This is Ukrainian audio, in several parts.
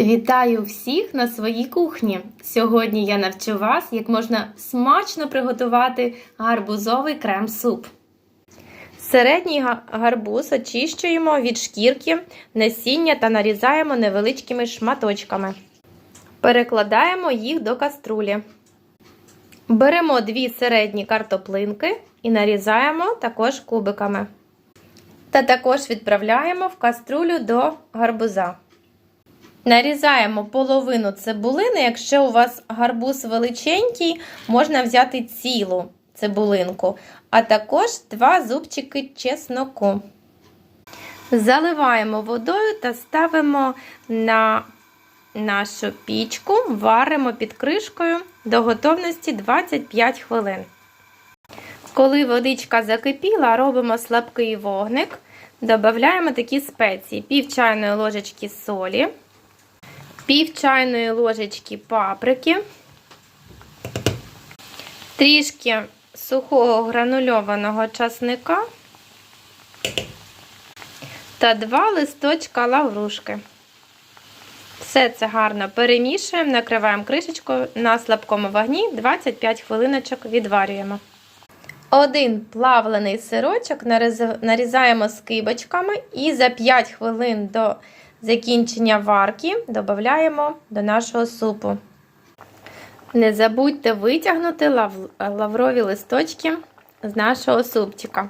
Вітаю всіх на своїй кухні. Сьогодні я навчу вас, як можна смачно приготувати гарбузовий крем-суп. Середній гарбуз очищуємо від шкірки, насіння та нарізаємо невеличкими шматочками. Перекладаємо їх до каструлі. Беремо дві середні картоплинки і нарізаємо також кубиками. Та також відправляємо в каструлю до гарбуза. Нарізаємо половину цибулини. Якщо у вас гарбуз величенький, можна взяти цілу цибулинку, а також два зубчики чесноку. Заливаємо водою та ставимо на нашу пічку, варимо під кришкою до готовності 25 хвилин. Коли водичка закипіла, робимо слабкий вогник, додаємо такі спеції: пів чайної ложечки солі, пів чайної ложечки паприки, трішки сухого гранульованого часника та два листочка лаврушки. Все це гарно перемішуємо, накриваємо кришечкою на слабкому вогні 25 хвилиночок відварюємо. Один плавлений сирочок нарізаємо скибочками і за 5 хвилин до закінчення варки додаємо до нашого супу. Не забудьте витягнути лав- лаврові листочки з нашого супчика.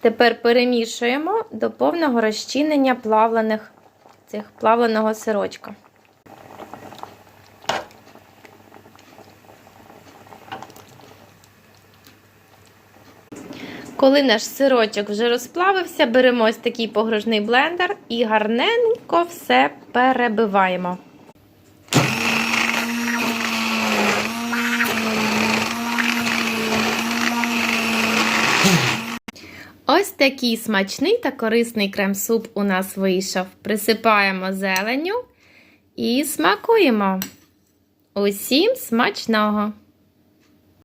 Тепер перемішуємо до повного розчинення плавлених цих плавленого сирочка. Коли наш сирочок вже розплавився, беремо ось такий погружний блендер і гарненько все перебиваємо. Ось такий смачний та корисний крем-суп у нас вийшов. Присипаємо зеленню і смакуємо. Усім смачного!